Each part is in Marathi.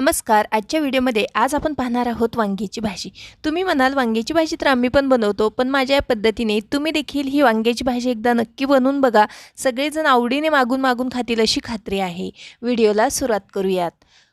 नमस्कार आजच्या व्हिडिओमध्ये आज आपण पाहणार आहोत वांग्याची भाजी. तुम्ही म्हणाल वांग्याची भाजी तर आम्ही पण बनवतो पण माझ्या या पद्धतीने तुम्ही देखील ही वांग्याची भाजी एकदा नक्की बनवून बघा. सगळेजण आवडीने मागून मागून खातील अशी खात्री आहे. व्हिडिओला सुरुवात करूयात.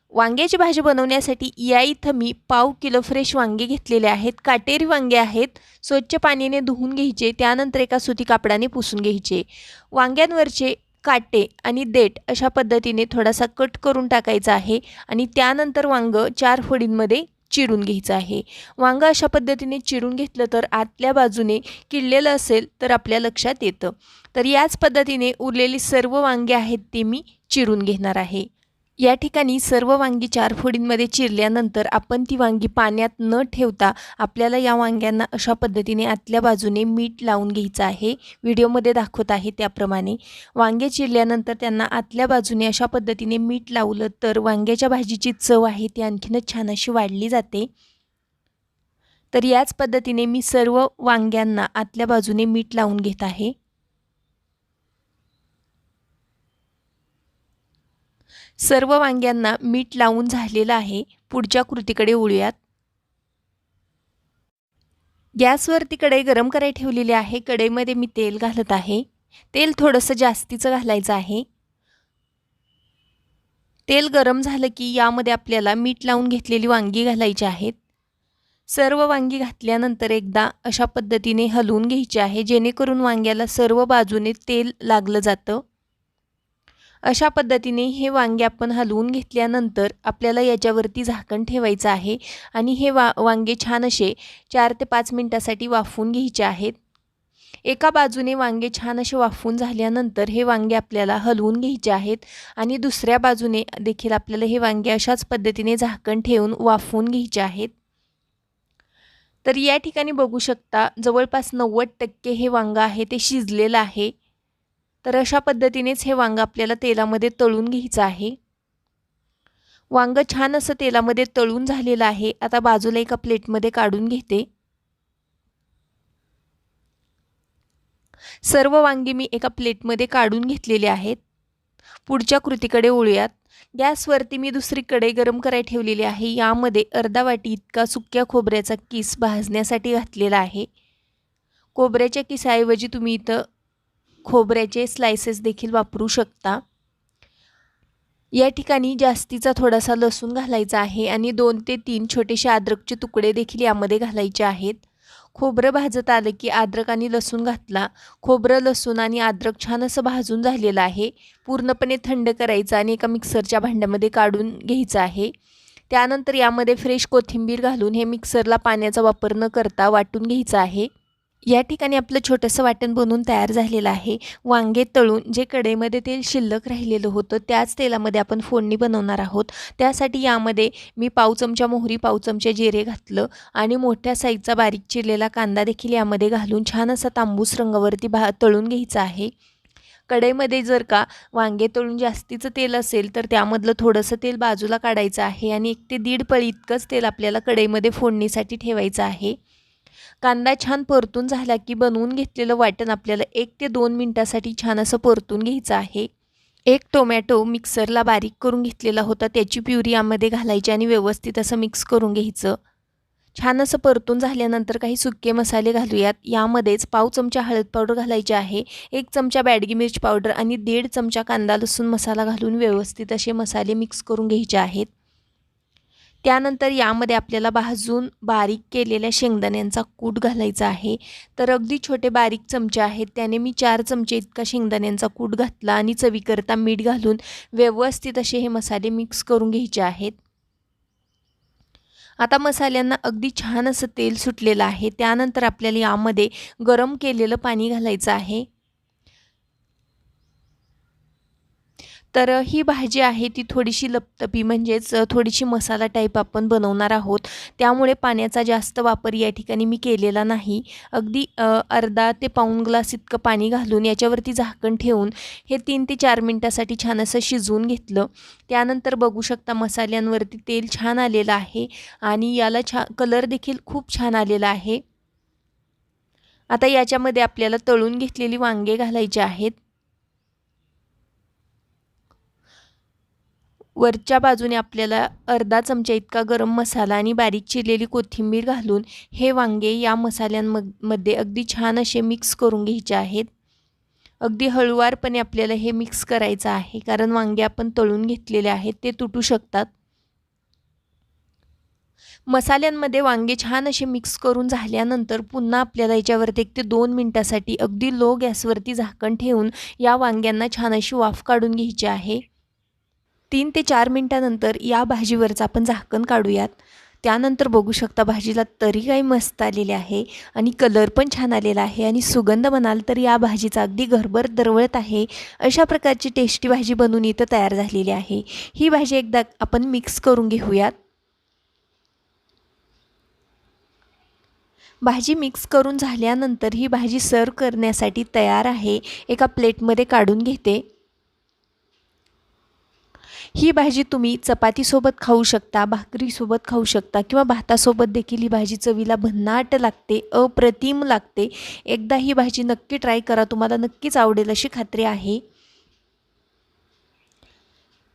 वांग्याची भाजी बनवण्यासाठी या इथं मी पाव किलो फ्रेश वांगे घेतलेले आहेत. काटेरी वांगे आहेत. स्वच्छ पाण्याने धुवून घ्यायचे. त्यानंतर एका सुती कापडाने पुसून घ्यायचे. वांग्यांवरचे काटे आणि देठ अशा पद्धतीने थोडासा कट करून टाकायचा आहे आणि त्यानंतर वांग चार फोडींमध्ये चिरून घ्यायचं आहे. वांग अशा पद्धतीने चिरून घेतलं तर आतल्या बाजूने किडलेलं असेल तर आपल्या लक्षात येतं. तर याच पद्धतीने उरलेली सर्व वांगे आहेत ते मी चिरून घेणार आहे. या ठिकाणी सर्व वांगी चार फोडींमध्ये चिरल्यानंतर आपण ती वांगी पाण्यात न ठेवता आपल्याला या वांग्यांना अशा पद्धतीने आतल्या बाजूने मीठ लावून घ्यायचं आहे. व्हिडिओमध्ये दाखवत आहे त्याप्रमाणे. वांगे चिरल्यानंतर त्यांना आतल्या बाजूने अशा पद्धतीने मीठ लावलं तर वांग्याच्या भाजीची चव आहे ती आणखीनच छान अशी वाढली जाते. तर याच पद्धतीने मी सर्व वांग्यांना आतल्या बाजूने मीठ लावून घेत आहे. सर्व वांग्यांना मीठ लावून झालेलं आहे. पुढच्या कृतीकडे वळूयात. गॅसवरती कढई गरम करायला ठेवलेली आहे. कढईमध्ये मी तेल घालत आहे. तेल थोडंसं जास्तीचं घालायचं आहे. तेल गरम झालं की यामध्ये आपल्याला मीठ लावून घेतलेली वांगी घालायची आहेत. सर्व वांगी घातल्यानंतर एकदा अशा पद्धतीने हलवून घ्यायची आहे. जेणेकरून वांग्याला सर्व बाजूने तेल लागलं जातं. अशा पद्धतीने हे वांगे आपण हलवून घेतल्यानंतर आपल्याला याच्यावरती झाकण ठेवायचं आहे आणि हे वा वांगे छान असे चार ते पाच मिनटासाठी वाफवून घ्यायचे आहेत. एका बाजूने वांगे छान असे वाफवून झाल्यानंतर हे वांगे आपल्याला हलवून घ्यायचे आहेत आणि दुसऱ्या बाजूने देखील आपल्याला हे वांगे अशाच पद्धतीने झाकण ठेवून वाफवून घ्यायचे आहेत. तर या ठिकाणी बघू शकता जवळपास नव्वद टक्के हे वांगं आहे ते शिजलेलं आहे. तर अशा पद्धतीनेच हे वांग आपल्याला तेलामध्ये तळून घ्यायचं आहे. वांग छान असं तेलामध्ये तळून झालेलं आहे. आता बाजूला एका प्लेटमध्ये काढून घेते. सर्व वांगी मी एका प्लेटमध्ये काढून घेतलेले आहेत. पुढच्या कृतीकडे ओळूयात गॅसवरती मी दुसरी कढई गरम करायला ठेवलेली आहे. यामध्ये अर्धा वाटी इतका सुक्या खोबऱ्याचा किस भाजण्यासाठी घातलेला आहे. खोबऱ्याच्या किसाऐवजी तुम्ही इथं खोबऱ्याचे स्लायसेस देखील वापरू शकता. या ठिकाणी जास्तीचा थोडासा लसूण घालायचा आहे आणि दोन ते तीन छोटेसे अद्रकचे तुकडे देखील यामध्ये घालायचे आहेत. खोबरं भाजत आलं की अद्रक आणि लसूण घातला. खोबरं लसूण आणि अद्रक छान असं भाजून झालेलं आहे. पूर्णपणे थंड करायचं आणि एका मिक्सरच्या भांड्यामध्ये काढून घ्यायचं आहे. त्यानंतर यामध्ये फ्रेश कोथिंबीर घालून हे मिक्सरला पाण्याचा वापर न करता वाटून घ्यायचं आहे. या ठिकाणी आपलं छोटंसं वाटण बनवून तयार झालेलं आहे. वांगे तळून जे कडईमध्ये तेल शिल्लक राहिलेलं होतं त्याच तेलामध्ये आपण फोडणी बनवणार आहोत. त्यासाठी यामध्ये मी पाव चमचा मोहरी पाव चमचे जिरे घातलं आणि मोठ्या साईजचा बारीक चिरलेला कांदा देखील यामध्ये घालून छान असा तांबूस रंगावरती भा तळून घ्यायचा आहे. कढईमध्ये जर का वांगे तळून जास्तीचं तेल असेल तर त्यामधलं थोडंसं तेल बाजूला काढायचं आहे आणि एक ते दीड पळी इतकंच तेल आपल्याला कढईमध्ये फोडणीसाठी ठेवायचं आहे. कांदा छान परतून झाला की बनवून घेतलेलं वाटण आपल्याला एक ते दोन मिनटासाठी छान असं परतून घ्यायचं आहे. एक टोमॅटो मिक्सरला बारीक करून घेतलेला होता त्याची प्युरी यामध्ये घालायची आणि व्यवस्थित असं मिक्स करून घ्यायचं. छान असं परतून झाल्यानंतर काही सुके मसाले घालूयात. यामध्येच पाव चमचा हळद पावडर घालायची आहे एक चमचा बॅडगी मिरच पावडर आणि दीड चमचा कांदा लसूण मसाला घालून व्यवस्थित असे मसाले मिक्स करून घ्यायचे आहेत. त्यानंतर यामध्ये आपल्याला भाजून बारीक केलेल्या शेंगदाण्यांचा कूट घालायचा आहे. तर अगदी छोटे बारीक चमचे आहेत. त्याने मी चार चमचे इतका शेंगदाण्यांचा कूट घातला आणि चवीकरता मीठ घालून व्यवस्थित असे हे मसाले मिक्स करून घ्यायचे आहेत. आता मसाल्यांना अगदी छान असं तेल सुटलेलं आहे. त्यानंतर आपल्याला यामध्ये गरम केलेलं पाणी घालायचं आहे. तर ही भाजी आहे ती थोडीशी लपतपी म्हणजेच थोडीशी मसाला टाईप आपण बनवणार आहोत. त्यामुळे पाण्याचा जास्त वापर या ठिकाणी मी केलेला नाही. अगदी अर्धा ते पाऊण ग्लास इतकं पाणी घालून याच्यावरती झाकण ठेवून हे तीन ते चार मिनटासाठी छान असं शिजवून घेतलं. त्यानंतर बघू शकता मसाल्यांवरती तेल छान आलेलं आहे आणि याला छा कलर देखील खूप छान आलेला आहे. आता याच्यामध्ये आपल्याला तळून घेतलेली वांगे घालायची आहेत. वरच्या बाजूने आपल्याला अर्धा चमचा इतका गरम मसाला आणि बारीक चिरलेली कोथिंबीर घालून हे वांगे या मसाल्यांमध्ये अगदी छान असे मिक्स करून घ्यायचे आहेत. अगदी हळुवारपणे आपल्याला हे मिक्स करायचं आहे कारण वांगे आपण तळून घेतलेले आहेत ते तुटू शकतात. मसाल्यांमध्ये वांगे छान असे मिक्स करून झाल्यानंतर पुन्हा आपल्याला याच्यावरती एक ते दोन मिनटासाठी अगदी लो गॅसवरती झाकण ठेवून या वांग्यांना छान अशी वाफ काढून घ्यायची आहे. तीन ते चार मिनटानंतर या भाजीवरचं आपण झाकण काढूयात. त्यानंतर बघू शकता भाजीला तरी काही मस्त आलेली आहे आणि कलर पण छान आलेला आहे आणि सुगंध म्हणाल तर या भाजीचा अगदी घरभर दरवळत आहे. अशा प्रकारची टेस्टी भाजी बनवून इथं तयार झालेली आहे. ही भाजी एकदा आपण मिक्स करून घेऊयात. भाजी मिक्स करून झाल्यानंतर ही भाजी सर्व करण्यासाठी तयार आहे. एका प्लेटमध्ये काढून घेते. ही भाजी तुम्ही चपातीसोबत खाऊ शकता भाकरीसोबत खाऊ शकता किंवा भातासोबत देखील ही भाजी चवीला भन्नाट लागते अप्रतिम लागते. एकदा ही भाजी नक्की ट्राय करा तुम्हाला नक्कीच आवडेल अशी खात्री आहे.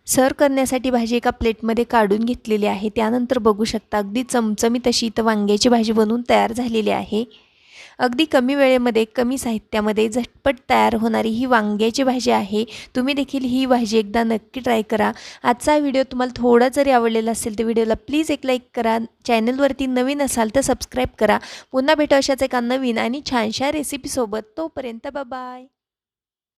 सर्व करण्यासाठी भाजी एका प्लेटमध्ये काढून घेतलेली आहे. त्यानंतर बघू शकता अगदी चमचमीत अशी इथं वांग्याची भाजी बनवून तयार झालेली आहे. अगदी कमी वेळेमध्ये कमी साहित्यामध्ये झटपट तयार होणारी ही वांग्याची भाजी आहे. तुम्ही देखील ही भाजी एकदा नक्की ट्राय करा. आजचा व्हिडिओ तुम्हाला थोडा जरी आवडलेला असेल तर व्हिडिओला प्लीज एक लाईक करा. चॅनलवरती नवीन असाल तर सबस्क्राईब करा. पुन्हा भेटू अशाच एका नवीन आणि छानशा रेसिपीसोबत तोपर्यंत बाय